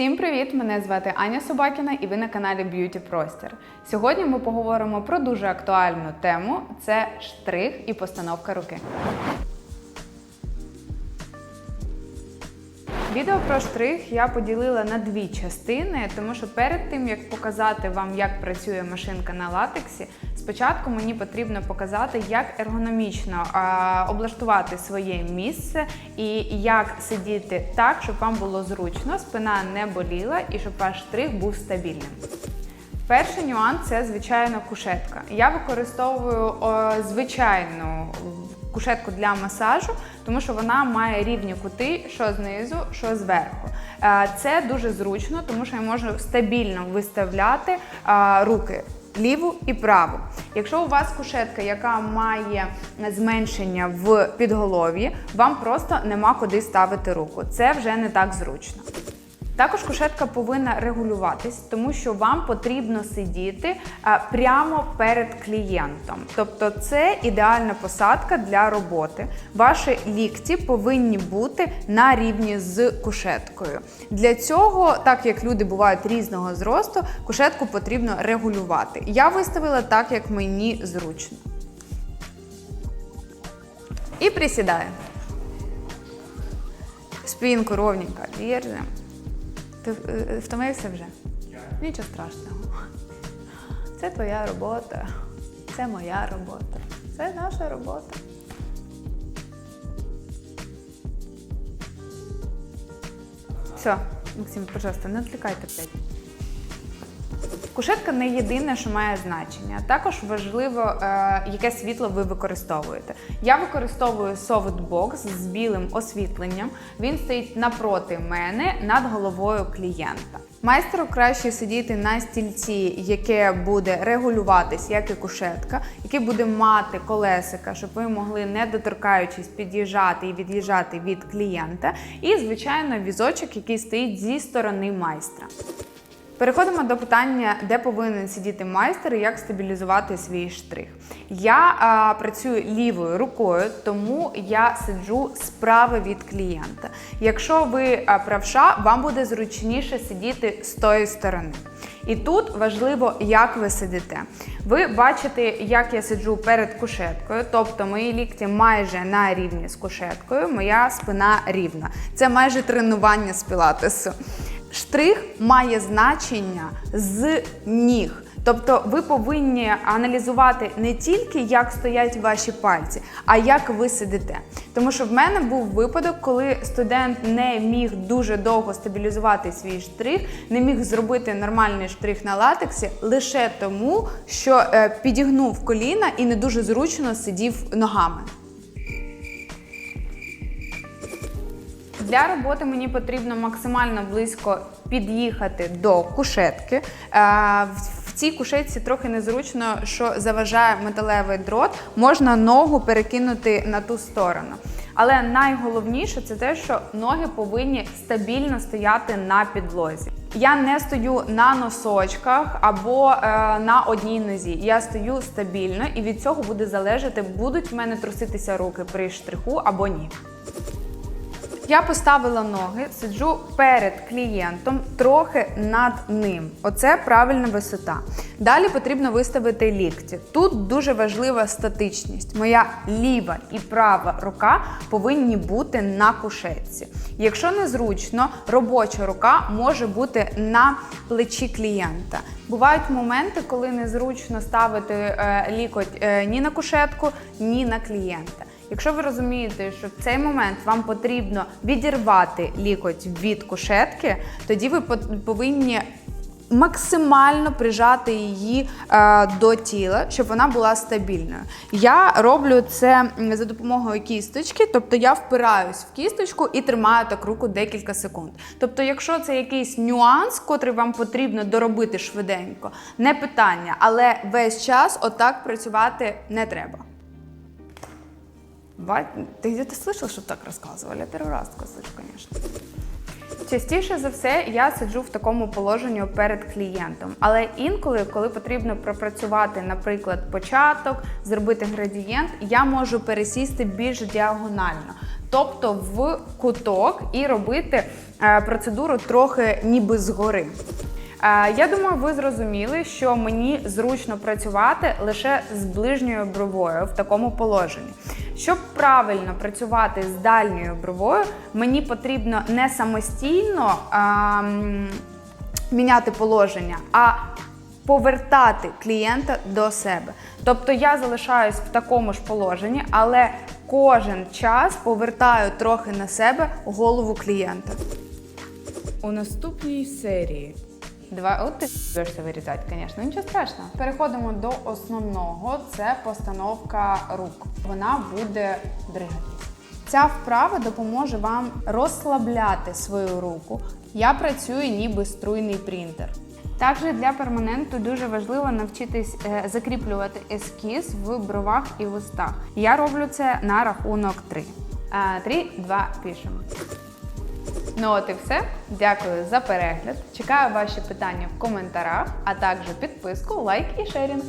Всім привіт! Мене звати Аня Собакіна і ви на каналі Beauty Простір. Сьогодні ми поговоримо про дуже актуальну тему: це штрих і постановка руки. Відео про штрих я поділила на дві частини, тому що перед тим як показати вам, як працює машинка на латексі, спочатку мені потрібно показати, як ергономічно облаштувати своє місце і як сидіти так, щоб вам було зручно, спина не боліла і щоб ваш штрих був стабільним. Перший нюанс це звичайно кушетка. Я використовую о, звичайну кушетку для масажу, тому що вона має рівні кути, що знизу, що зверху. Е, Це дуже зручно, тому що я можу стабільно виставляти руки. Ліву і праву. Якщо у вас кушетка, яка має зменшення в підголов'ї, вам просто нема куди ставити руку. Це вже не так зручно. Також кушетка повинна регулюватись, тому що вам потрібно сидіти е, прямо перед клієнтом. Тобто це ідеальна посадка для роботи. Ваші лікті повинні бути на рівні з кушеткою. Для цього, так як люди бувають різного зросту, кушетку потрібно регулювати. Я виставила так, як мені зручно. І присідаю. Спинку ровненько держим. Ти е, втомився вже? Нічого страшного. Це твоя робота, це моя робота, це наша робота. Все, Максим, пожалуйста, не відвлікайте опять. Кушетка не єдине, що має значення. Також важливо, е, яке світло ви використовуєте. Я використовую софтбокс з білим освітленням. Він стоїть напроти мене над головою клієнта. Майстеру краще сидіти на стільці, яке буде регулюватись, як і кушетка, яке буде мати колесика, щоб ви могли, не доторкаючись, під'їжджати і від'їжджати від клієнта. І, звичайно, візочок, який стоїть зі сторони майстра. Переходимо до питання, де повинен сидіти майстер і як стабілізувати свій штрих. Я а, працюю лівою рукою, тому я сиджу справа від клієнта. Якщо ви правша, вам буде зручніше сидіти з тої сторони. І тут важливо, як ви сидите. Ви бачите, як я сиджу перед кушеткою, тобто мої лікті майже на рівні з кушеткою, моя спина рівна. Це майже тренування з пілатесу. Штрих має значення з ніг. Тобто ви повинні аналізувати не тільки, як стоять ваші пальці, а як ви сидите. Тому що в мене був випадок, коли студент не міг дуже довго стабілізувати свій штрих, не міг зробити нормальний штрих на латексі лише тому, що е, підігнув коліна і не дуже зручно сидів ногами. Для роботи мені потрібно максимально близько під'їхати до кушетки. Е, В цій кушетці трохи незручно, що заважає металевий дрот, можна ногу перекинути на ту сторону. Але найголовніше це те, що ноги повинні стабільно стояти на підлозі. Я не стою на носочках або е, на одній нозі. Я стою стабільно, і від цього буде залежати, будуть в мене труситися руки при штриху або ні. Я поставила ноги, сиджу перед клієнтом, трохи над ним. Оце правильна висота. Далі потрібно виставити лікті. Тут дуже важлива статичність. Моя ліва і права рука повинні бути на кушетці. Якщо незручно, робоча рука може бути на плечі клієнта. Бувають моменти, коли незручно ставити е, лікоть е, ні на кушетку, ні на клієнта. Якщо ви розумієте, що в цей момент вам потрібно відірвати лікоть від кушетки, тоді ви повинні максимально прижати її е, до тіла, щоб вона була стабільною. Я роблю це за допомогою кісточки, тобто я впираюсь в кісточку і тримаю так руку декілька секунд. Тобто, якщо це якийсь нюанс, котрий вам потрібно доробити швиденько, не питання, але весь час отак працювати не треба. Ба- Ты где-то слышал, что так рассказывали? Я первый раз такое слышу, конечно. Частіше за все я сиджу в такому положенні перед клієнтом, але інколи, коли потрібно пропрацювати, наприклад, початок, зробити градієнт, я можу пересісти більш діагонально, тобто в куток і робити е, процедуру трохи ніби згори. Е, Я думаю, ви зрозуміли, що мені зручно працювати лише з ближньою бровою в такому положенні. Щоб правильно працювати з дальньою бровою, мені потрібно не самостійно а, міняти положення, а повертати клієнта до себе. Тобто я залишаюсь в такому ж положенні, але кожен час повертаю трохи на себе голову клієнта. У наступній серії Два, от ти будешся вирізати, звісно, нічого страшного. Переходимо до основного: це постановка рук. Вона буде дригатись. Ця вправа допоможе вам розслабляти свою руку. Я працюю ніби струйний принтер. Також для перманенту дуже важливо навчитись е, закріплювати ескіз в бровах і вустах. Я роблю це на рахунок 3. 3, 2, пишемо. Ну от і все. Дякую за перегляд. Чекаю ваші питання в коментарях, а також підписку, лайк і шерінг.